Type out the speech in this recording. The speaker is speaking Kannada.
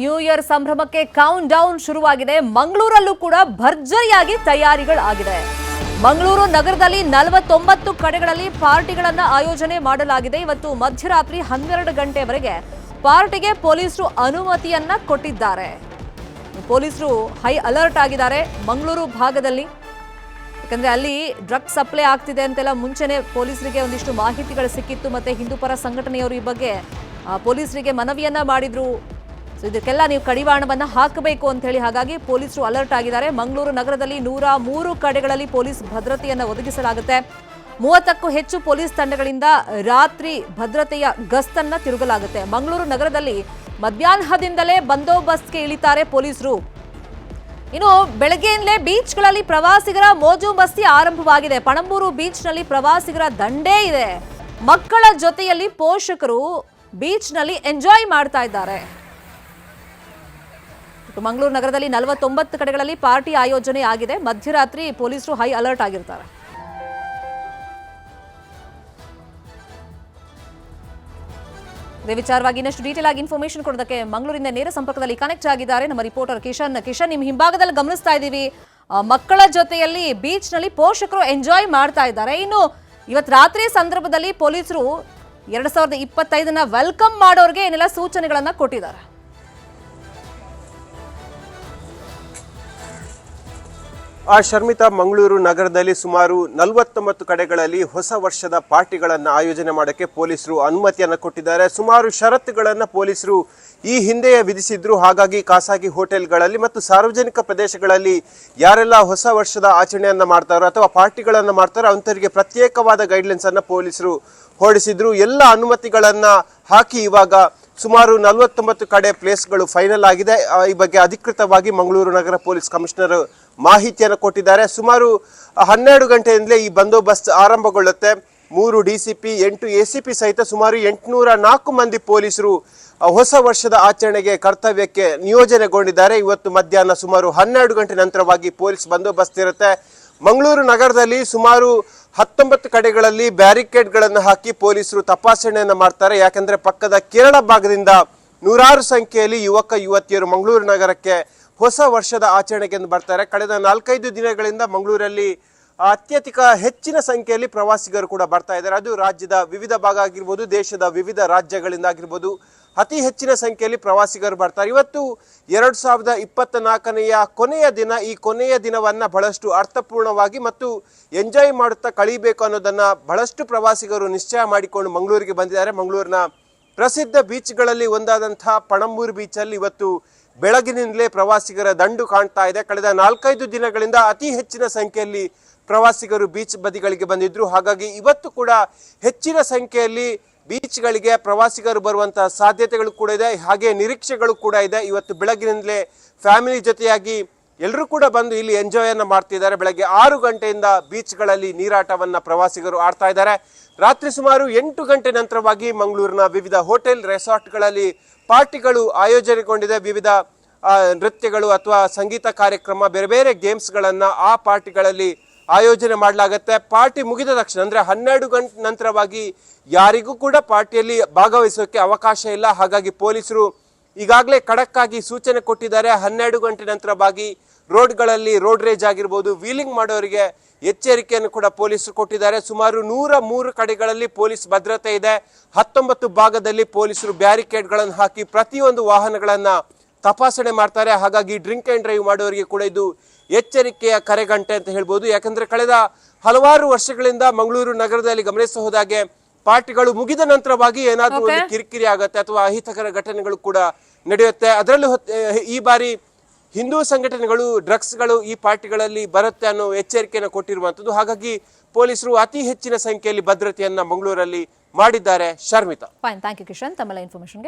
ನ್ಯೂ ಇಯರ್ ಸಂಭ್ರಮಕ್ಕೆ ಕೌಂಟ್ ಡೌನ್ ಶುರುವಾಗಿದೆ. ಮಂಗಳೂರಲ್ಲೂ ಕೂಡ ಭರ್ಜರಿಯಾಗಿ ತಯಾರಿಗಳಾಗಿದೆ. ಮಂಗಳೂರು ನಗರದಲ್ಲಿ ನಲವತ್ತೊಂಬತ್ತು ಕಡೆಗಳಲ್ಲಿ ಪಾರ್ಟಿಗಳನ್ನು ಆಯೋಜನೆ ಮಾಡಲಾಗಿದೆ. ಇವತ್ತು ಮಧ್ಯರಾತ್ರಿ ಹನ್ನೆರಡು ಗಂಟೆವರೆಗೆ ಪಾರ್ಟಿಗೆ ಪೊಲೀಸರು ಅನುಮತಿಯನ್ನ ಕೊಟ್ಟಿದ್ದಾರೆ. ಪೊಲೀಸರು ಹೈ ಅಲರ್ಟ್ ಆಗಿದ್ದಾರೆ ಮಂಗಳೂರು ಭಾಗದಲ್ಲಿ. ಯಾಕಂದ್ರೆ ಅಲ್ಲಿ ಡ್ರಗ್ ಸಪ್ಲೈ ಆಗ್ತಿದೆ ಅಂತೆಲ್ಲ ಮುಂಚೆನೆ ಪೊಲೀಸರಿಗೆ ಒಂದಿಷ್ಟು ಮಾಹಿತಿಗಳು ಸಿಕ್ಕಿತ್ತು. ಮತ್ತೆ ಹಿಂದೂಪರ ಸಂಘಟನೆಯವರು ಈ ಬಗ್ಗೆ ಪೊಲೀಸರಿಗೆ ಮನವಿಯನ್ನ ಮಾಡಿದ್ರು. ಸೊ ಇದಕ್ಕೆಲ್ಲ ನೀವು ಕಡಿವಾಣವನ್ನು ಹಾಕಬೇಕು ಅಂತ ಹೇಳಿ ಹಾಗಾಗಿ ಪೊಲೀಸರು ಅಲರ್ಟ್ ಆಗಿದ್ದಾರೆ. ಮಂಗಳೂರು ನಗರದಲ್ಲಿ ನೂರ ಮೂರು ಕಡೆಗಳಲ್ಲಿ ಪೊಲೀಸ್ ಭದ್ರತೆಯನ್ನು ಒದಗಿಸಲಾಗುತ್ತೆ. ಮೂವತ್ತಕ್ಕೂ ಹೆಚ್ಚು ಪೊಲೀಸ್ ತಂಡಗಳಿಂದ ರಾತ್ರಿ ಭದ್ರತೆಯ ಗಸ್ತನ್ನ ತಿರುಗಲಾಗುತ್ತೆ. ಮಂಗಳೂರು ನಗರದಲ್ಲಿ ಮಧ್ಯಾಹ್ನದಿಂದಲೇ ಬಂದೋಬಸ್ತ್ಗೆ ಇಳಿತಾರೆ ಪೊಲೀಸರು. ಇನ್ನು ಬೆಳಗ್ಗೆಯಿಂದಲೇ ಬೀಚ್ಗಳಲ್ಲಿ ಪ್ರವಾಸಿಗರ ಮೋಜು ಮಸ್ತಿ ಆರಂಭವಾಗಿದೆ. ಪಣಂಬೂರು ಬೀಚ್ನಲ್ಲಿ ಪ್ರವಾಸಿಗರ ದಂಡೇ ಇದೆ. ಮಕ್ಕಳ ಜೊತೆಯಲ್ಲಿ ಪೋಷಕರು ಬೀಚ್ನಲ್ಲಿ ಎಂಜಾಯ್ ಮಾಡ್ತಾ ಇದ್ದಾರೆ. ಮಂಗಳೂರು ನಗರದಲ್ಲಿ ನಲವತ್ತೊಂಬತ್ತು ಕಡೆಗಳಲ್ಲಿ ಪಾರ್ಟಿ ಆಯೋಜನೆ ಆಗಿದೆ. ಮಧ್ಯರಾತ್ರಿ ಪೊಲೀಸರು ಹೈ ಅಲರ್ಟ್ ಆಗಿರ್ತಾರೆ. ಇದೇ ವಿಚಾರವಾಗಿ ಇನ್ನಷ್ಟು ಡೀಟೇಲ್ ಆಗಿ ಇನ್ಫಾರ್ಮೇಶನ್ ಕೊಡೋದಕ್ಕೆ ಮಂಗಳೂರಿನ ನೇರ ಸಂಪರ್ಕದಲ್ಲಿ ಕನೆಕ್ಟ್ ಆಗಿದ್ದಾರೆ ನಮ್ಮ ರಿಪೋರ್ಟರ್ ಕಿಶನ್. ಕಿಶನ್ ನಿಮ್ಮ ಹಿಂಭಾಗದಲ್ಲಿ ಗಮನಿಸ್ತಾ ಇದ್ದೀವಿ. ಮಕ್ಕಳ ಜೊತೆಯಲ್ಲಿ ಬೀಚ್ನಲ್ಲಿ ಪೋಷಕರು ಎಂಜಾಯ್ ಮಾಡ್ತಾ ಇದ್ದಾರೆ. ಇನ್ನು ಇವತ್ತು ರಾತ್ರಿ ಸಂದರ್ಭದಲ್ಲಿ ಪೊಲೀಸರು ಎರಡ್ ಸಾವಿರದ ಇಪ್ಪತ್ತೈದನ್ನ ವೆಲ್ಕಮ್ ಮಾಡೋರಿಗೆ ಏನೆಲ್ಲ ಸೂಚನೆಗಳನ್ನ ಕೊಟ್ಟಿದ್ದಾರೆ? ಆ ಶರ್ಮಿತಾ ಮಂಗಳೂರು ನಗರದಲ್ಲಿ ಸುಮಾರು ನಲವತ್ತೊಂಬತ್ತು ಕಡೆಗಳಲ್ಲಿ ಹೊಸ ವರ್ಷದ ಪಾರ್ಟಿಗಳನ್ನು ಆಯೋಜನೆ ಮಾಡೋಕ್ಕೆ ಪೊಲೀಸರು ಅನುಮತಿಯನ್ನು ಕೊಟ್ಟಿದ್ದಾರೆ. ಸುಮಾರು ಷರತ್ತುಗಳನ್ನು ಪೊಲೀಸರು ಈ ಹಿಂದೆಯೇ ವಿಧಿಸಿದ್ರು. ಹಾಗಾಗಿ ಖಾಸಗಿ ಹೋಟೆಲ್ಗಳಲ್ಲಿ ಮತ್ತು ಸಾರ್ವಜನಿಕ ಪ್ರದೇಶಗಳಲ್ಲಿ ಯಾರೆಲ್ಲ ಹೊಸ ವರ್ಷದ ಆಚರಣೆಯನ್ನು ಮಾಡ್ತಾರೋ ಅಥವಾ ಪಾರ್ಟಿಗಳನ್ನು ಮಾಡ್ತಾರೋ ಅಂಥವರಿಗೆ ಪ್ರತ್ಯೇಕವಾದ ಗೈಡ್ಲೈನ್ಸ್ ಅನ್ನ ಪೊಲೀಸರು ಹೊರಡಿಸಿದ್ರು. ಎಲ್ಲ ಅನುಮತಿಗಳನ್ನು ಹಾಕಿ ಇವಾಗ ಸುಮಾರು ನಲವತ್ತೊಂಬತ್ತು ಕಡೆ ಪ್ಲೇಸ್ಗಳು ಫೈನಲ್ ಆಗಿದೆ. ಈ ಬಗ್ಗೆ ಅಧಿಕೃತವಾಗಿ ಮಂಗಳೂರು ನಗರ ಪೊಲೀಸ್ ಕಮಿಷನರ್ ಮಾಹಿತಿಯನ್ನು ಕೊಟ್ಟಿದ್ದಾರೆ. ಸುಮಾರು ಹನ್ನೆರಡು ಗಂಟೆಯಿಂದಲೇ ಈ ಬಂದೋಬಸ್ತ್ ಆರಂಭಗೊಳ್ಳುತ್ತೆ. ಮೂರು ಡಿ ಸಿ ಪಿ ಎಂಟು ಎ ಸಿ ಪಿ ಸಹಿತ ಸುಮಾರು ಎಂಟುನೂರ ನಾಲ್ಕು ಮಂದಿ ಪೊಲೀಸರು ಹೊಸ ವರ್ಷದ ಆಚರಣೆಗೆ, ಕರ್ತವ್ಯಕ್ಕೆ ನಿಯೋಜನೆಗೊಂಡಿದ್ದಾರೆ. ಇವತ್ತು ಮಧ್ಯಾಹ್ನ ಸುಮಾರು ಹನ್ನೆರಡು ಗಂಟೆ ನಂತರವಾಗಿ ಪೊಲೀಸ್ ಬಂದೋಬಸ್ತ್ ಇರುತ್ತೆ. ಮಂಗಳೂರು ನಗರದಲ್ಲಿ ಸುಮಾರು ಹತ್ತೊಂಬತ್ತು ಕಡೆಗಳಲ್ಲಿ ಬ್ಯಾರಿಕೇಡ್ಗಳನ್ನು ಹಾಕಿ ಪೊಲೀಸರು ತಪಾಸಣೆಯನ್ನು ಮಾಡ್ತಾರೆ. ಯಾಕಂದ್ರೆ ಪಕ್ಕದ ಕೇರಳ ಭಾಗದಿಂದ ನೂರಾರು ಸಂಖ್ಯೆಯಲ್ಲಿ ಯುವಕ, ಯುವತಿಯರು ಮಂಗಳೂರು ನಗರಕ್ಕೆ ಹೊಸ ವರ್ಷದ ಆಚರಣೆಗೆಂದು ಬರ್ತಾರೆ. ಕಳೆದ ನಾಲ್ಕೈದು ದಿನಗಳಿಂದ ಮಂಗಳೂರಲ್ಲಿ ಅತ್ಯಧಿಕ ಹೆಚ್ಚಿನ ಸಂಖ್ಯೆಯಲ್ಲಿ ಪ್ರವಾಸಿಗರು ಕೂಡ ಬರ್ತಾ ಇದ್ದಾರೆ. ಅದು ರಾಜ್ಯದ ವಿವಿಧ ಭಾಗ ಆಗಿರ್ಬೋದು, ದೇಶದ ವಿವಿಧ ರಾಜ್ಯಗಳಿಂದ ಆಗಿರ್ಬೋದು ಅತಿ ಹೆಚ್ಚಿನ ಸಂಖ್ಯೆಯಲ್ಲಿ ಪ್ರವಾಸಿಗರು ಬರ್ತಾರೆ. ಇವತ್ತು ಎರಡು ಸಾವಿರದ ಇಪ್ಪತ್ತ ನಾಲ್ಕನೆಯ ಕೊನೆಯ ದಿನ, ಈ ಕೊನೆಯ ದಿನವನ್ನು ಬಹಳಷ್ಟು ಅರ್ಥಪೂರ್ಣವಾಗಿ ಮತ್ತು ಎಂಜಾಯ್ ಮಾಡುತ್ತಾ ಕಳೀಬೇಕು ಅನ್ನೋದನ್ನು ಬಹಳಷ್ಟು ಪ್ರವಾಸಿಗರು ನಿಶ್ಚಯ ಮಾಡಿಕೊಂಡು ಮಂಗಳೂರಿಗೆ ಬಂದಿದ್ದಾರೆ. ಮಂಗಳೂರಿನ ಪ್ರಸಿದ್ಧ ಬೀಚ್ಗಳಲ್ಲಿ ಒಂದಾದಂಥ ಪಣಂಬೂರು ಬೀಚಲ್ಲಿ ಇವತ್ತು ಬೆಳಗಿನಿಂದಲೇ ಪ್ರವಾಸಿಗರ ದಂಡು ಕಾಣ್ತಾ ಇದೆ. ಕಳೆದ ನಾಲ್ಕೈದು ದಿನಗಳಿಂದ ಅತಿ ಹೆಚ್ಚಿನ ಸಂಖ್ಯೆಯಲ್ಲಿ ಪ್ರವಾಸಿಗರು ಬೀಚ್ ಬದಿಗಳಿಗೆ ಬಂದಿದ್ರು. ಹಾಗಾಗಿ ಇವತ್ತು ಕೂಡ ಹೆಚ್ಚಿನ ಸಂಖ್ಯೆಯಲ್ಲಿ ಬೀಚ್ಗಳಿಗೆ ಪ್ರವಾಸಿಗರು ಬರುವಂತಹ ಸಾಧ್ಯತೆಗಳು ಕೂಡ ಇದೆ. ಹಾಗೆ ನಿರೀಕ್ಷೆಗಳು ಕೂಡ ಇದೆ. ಇವತ್ತು ಬೆಳಗಿನಿಂದಲೇ ಫ್ಯಾಮಿಲಿ ಜೊತೆಯಾಗಿ ಎಲ್ಲರೂ ಕೂಡ ಬಂದು ಇಲ್ಲಿ ಎಂಜಾಯನ್ನು ಮಾಡ್ತಿದ್ದಾರೆ. ಬೆಳಗ್ಗೆ ಆರು ಗಂಟೆಯಿಂದ ಬೀಚ್ಗಳಲ್ಲಿ ನೀರಾಟವನ್ನ ಪ್ರವಾಸಿಗರು ಆಡ್ತಾ ಇದ್ದಾರೆ. ರಾತ್ರಿ ಸುಮಾರು ಎಂಟು ಗಂಟೆ ನಂತರವಾಗಿ ಮಂಗಳೂರಿನ ವಿವಿಧ ಹೋಟೆಲ್, ರೆಸಾರ್ಟ್ಗಳಲ್ಲಿ ಪಾರ್ಟಿಗಳು ಆಯೋಜನೆಗೊಂಡಿದೆ. ವಿವಿಧ ನೃತ್ಯಗಳು ಅಥವಾ ಸಂಗೀತ ಕಾರ್ಯಕ್ರಮ, ಬೇರೆ ಬೇರೆ ಗೇಮ್ಸ್ಗಳನ್ನು ಆ ಪಾರ್ಟಿಗಳಲ್ಲಿ ಆಯೋಜನೆ ಮಾಡಲಾಗುತ್ತೆ. ಪಾರ್ಟಿ ಮುಗಿದ ತಕ್ಷಣ, ಅಂದರೆ ಹನ್ನೆರಡು ಗಂಟೆ ನಂತರವಾಗಿ ಯಾರಿಗೂ ಕೂಡ ಪಾರ್ಟಿಯಲ್ಲಿ ಭಾಗವಹಿಸೋಕೆ ಅವಕಾಶ ಇಲ್ಲ. ಹಾಗಾಗಿ ಪೊಲೀಸರು ಈಗಾಗಲೇ ಖಡಕ್ ಆಗಿ ಸೂಚನೆ ಕೊಟ್ಟಿದ್ದಾರೆ. ಹನ್ನೆರಡು ಗಂಟೆ ನಂತರ ಬಾಗಿ ರೋಡ್ಗಳಲ್ಲಿ ರೋಡ್ ರೇಜ್ ಆಗಿರ್ಬೋದು, ವೀಲಿಂಗ್ ಮಾಡೋರಿಗೆ ಎಚ್ಚರಿಕೆಯನ್ನು ಕೂಡ ಪೊಲೀಸರು ಕೊಟ್ಟಿದ್ದಾರೆ. ಸುಮಾರು ನೂರ ಮೂರು ಕಡೆಗಳಲ್ಲಿ ಪೊಲೀಸ್ ಭದ್ರತೆ ಇದೆ. ಹತ್ತೊಂಬತ್ತು ಭಾಗದಲ್ಲಿ ಪೊಲೀಸರು ಬ್ಯಾರಿಕೇಡ್ಗಳನ್ನು ಹಾಕಿ ಪ್ರತಿಯೊಂದು ವಾಹನಗಳನ್ನ ತಪಾಸಣೆ ಮಾಡ್ತಾರೆ. ಹಾಗಾಗಿ ಡ್ರಿಂಕ್ ಅಂಡ್ ಡ್ರೈವ್ ಮಾಡೋರಿಗೆ ಕೂಡ ಇದು ಎಚ್ಚರಿಕೆಯ ಕರೆಗಂಟೆ ಅಂತ ಹೇಳ್ಬೋದು. ಯಾಕಂದ್ರೆ ಕಳೆದ ಹಲವಾರು ವರ್ಷಗಳಿಂದ ಮಂಗಳೂರು ನಗರದಲ್ಲಿ ಗಮನಿಸ ಹೋದಾಗೆ ಪಾರ್ಟಿಗಳು ಮುಗಿದ ನಂತರವಾಗಿ ಏನಾದರೂ ಒಂದು ಕಿರಿಕಿರಿ ಆಗುತ್ತೆ ಅಥವಾ ಅಹಿತಕರ ಘಟನೆಗಳು ಕೂಡ ನಡೆಯುತ್ತೆ. ಅದರಲ್ಲೂ ಈ ಬಾರಿ ಹಿಂದೂ ಸಂಘಟನೆಗಳು ಡ್ರಗ್ಸ್ಗಳು ಈ ಪಾರ್ಟಿಗಳಲ್ಲಿ ಬರುತ್ತೆ ಅನ್ನೋ ಎಚ್ಚರಿಕೆಯನ್ನು ಕೊಟ್ಟಿರುವಂಥದ್ದು. ಹಾಗಾಗಿ ಪೊಲೀಸರು ಅತಿ ಹೆಚ್ಚಿನ ಸಂಖ್ಯೆಯಲ್ಲಿ ಭದ್ರತೆಯನ್ನ ಮಂಗಳೂರಲ್ಲಿ ಮಾಡಿದ್ದಾರೆ Sharmita. Fine thank you Kishan ತಮ್ಮೆಲ್ಲ ಇನ್ಫಾರ್ಮೇಶನ್ಗೆ